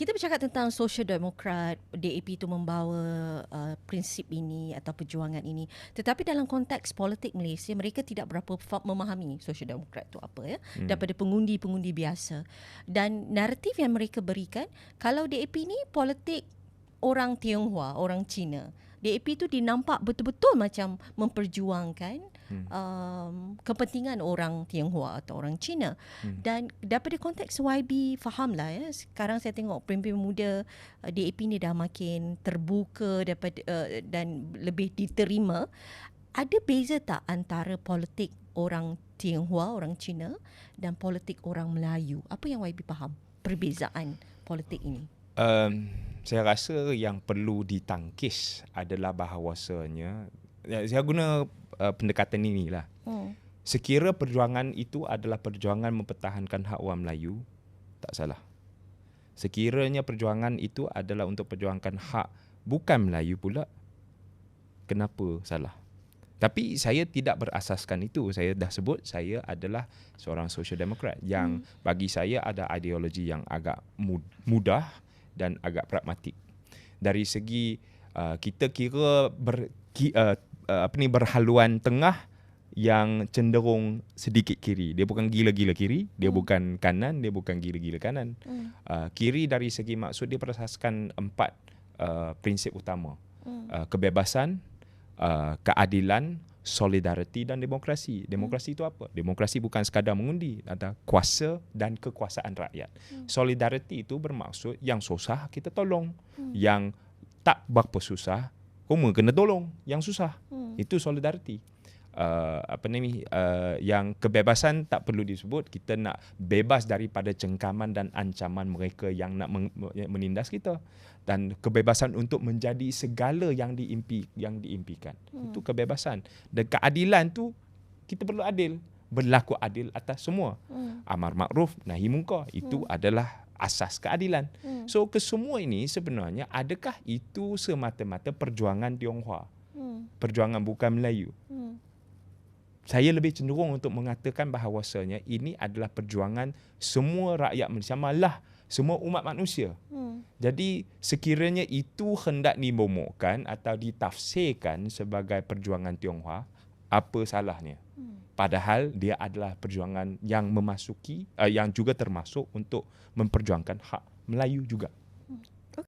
kita bercakap tentang social demokrat, DAP itu membawa uh, prinsip ini atau perjuangan ini. Tetapi dalam konteks politik Malaysia, mereka tidak berapa memahami social demokrat itu apa ya hmm. daripada pengundi-pengundi biasa. Dan naratif yang mereka berikan, kalau DAP ini politik orang Tionghoa, orang Cina. DAP itu dinampak betul-betul macam memperjuangkan hmm. um, kepentingan orang Tionghoa atau orang Cina. Hmm. Dan daripada konteks YB fahamlah ya. Sekarang saya tengok pemimpin muda uh, DAP ni dah makin terbuka daripada uh, dan lebih diterima. Ada beza tak antara politik orang Tionghoa, orang Cina dan politik orang Melayu? Apa yang YB faham perbezaan politik ini? Um, saya rasa yang perlu ditangkis adalah bahawasanya ya, saya guna uh, pendekatan inilah. Hmm. Sekira perjuangan itu adalah perjuangan mempertahankan hak orang Melayu, tak salah. Sekiranya perjuangan itu adalah untuk perjuangkan hak bukan Melayu pula, kenapa salah? Tapi saya tidak berasaskan itu. Saya dah sebut saya adalah seorang social democrat yang hmm. bagi saya ada ideologi yang agak mudah dan agak pragmatik. Dari segi uh, kita kira ber, ki, uh, uh, apa ni berhaluan tengah yang cenderung sedikit kiri. Dia bukan gila-gila kiri, dia hmm. bukan kanan, dia bukan gila-gila kanan. Hmm. Uh, kiri dari segi maksud dia berasaskan empat uh, prinsip utama. Hmm. Uh, kebebasan, uh, keadilan, solidariti dan demokrasi. Demokrasi hmm. itu apa? Demokrasi bukan sekadar mengundi, ada kuasa dan kekuasaan rakyat. Hmm. Solidariti itu bermaksud yang susah kita tolong, hmm. yang tak berapa susah, kamu kena tolong yang susah. Hmm. Itu solidariti uh, apa ni uh, yang kebebasan tak perlu disebut kita nak bebas daripada cengkaman dan ancaman mereka yang nak menindas kita dan kebebasan untuk menjadi segala yang diimpi yang diimpikan hmm. itu kebebasan dan keadilan tu kita perlu adil berlaku adil atas semua hmm. amar makruf nahi munkar itu hmm. adalah asas keadilan. Hmm. So kesemua ini sebenarnya adakah itu semata-mata perjuangan Tionghoa? Hmm. Perjuangan bukan Melayu. Saya lebih cenderung untuk mengatakan bahawasanya ini adalah perjuangan semua rakyat Malaysia malah semua umat manusia. Hmm. Jadi sekiranya itu hendak dibomokkan atau ditafsirkan sebagai perjuangan Tionghoa, apa salahnya? Hmm. Padahal dia adalah perjuangan yang memasuki uh, yang juga termasuk untuk memperjuangkan hak Melayu juga.